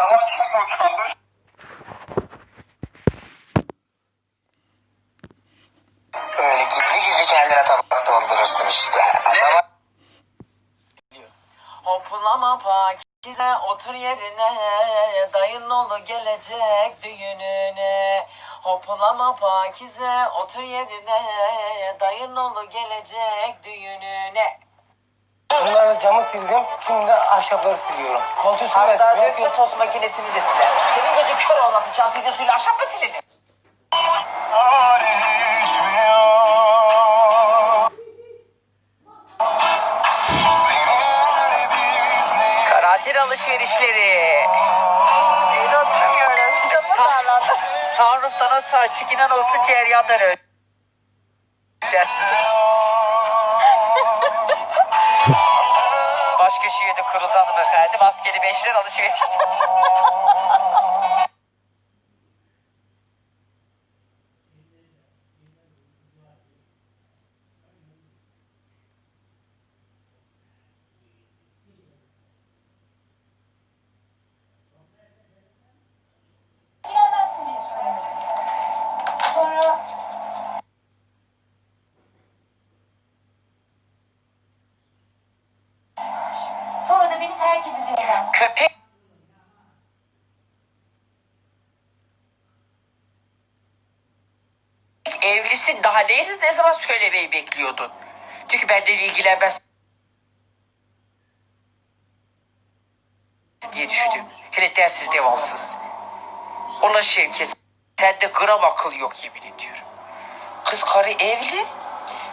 Tamam çok utandım. Öyle gizli gizli kendine tabak doldurursun işte. Adama Hoplama pakize otur yerine Dayın oğlu gelecek düğününe Hoplama pakize otur yerine Dayın oğlu gelecek düğününe Bunların camı sildim. Şimdi ahşapları siliyorum. Koltuğu silmedim. Hatta Yok, dökme yok. toz makinesini de siler Senin gözün kör olması sildiğin suyla ahşap mı silinir? Karantin alışverişleri. Evde oturamıyoruz. Canımız Sa- darlandı. Sunroof'tan nasıl açık inan olsun ceryanları öleceğiz. Baş köşeye de kuruldu hanımefendi. Maskeli beşler alışveriş. Köpek evlisin daha neyiniz ne zaman söylemeyi bekliyordun? Diyor ki benden ilgilenmez diye düşündüm. Hele dersiz devamsız. Ona Şevket sende gram akıl yok yemin ediyorum. Kız karı evli.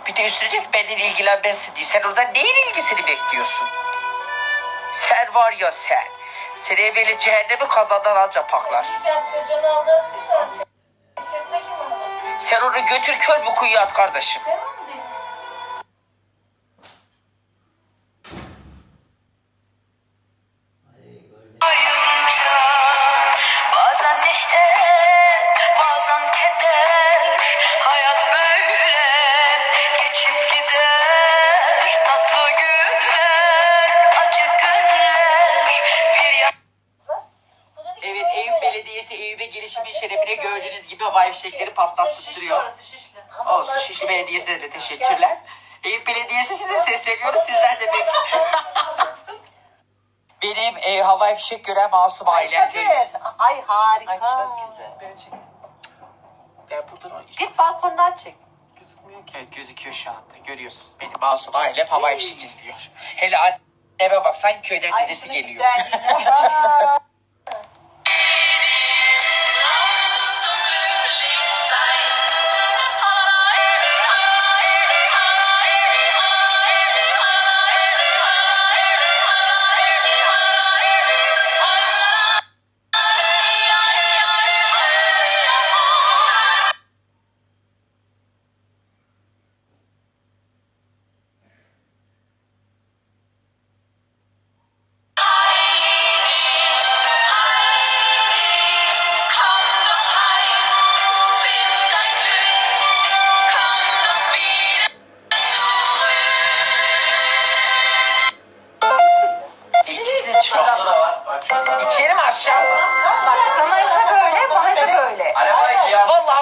Bir de üstüne diyor ki benden ilgilenmezsin diye. Sen oradan neyin ilgisini bekliyorsun? Sen var ya sen. Seni evveli cehennemi kazandan alacak paklar. Sen onu götür kör bir kuyuya at kardeşim. Havai fişekleri patlattırıyor. Olsun Şişli Belediyesi'ne de teşekkürler. Eyüp Belediyesi size sesleniyoruz. Sizler de bekliyoruz. Benim e, havai fişek gören masum ailem. Ay harika. Ay çok güzel. Ben çektim. Buradan. Git balkondan çek. Gözükmüyor ki. Evet, gözüküyor şu anda. Görüyorsunuz. Benim masum ailem havai fişek izliyor. Hele anneme bak sanki köyden dedesi geliyor. İkisi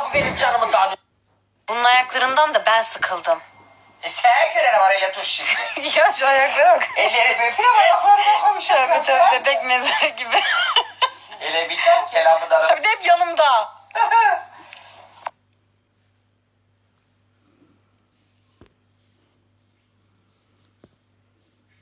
bu benim canımı dağılıyor. Bunun ayaklarından da ben sıkıldım. E sen var öyle tuş şimdi. ya şu ayaklara bak. Elleri böyle bir ayaklarına koymuş. Tövbe tövbe bebek mezarı gibi. Ele tane kelamı da bir de hep yanımda.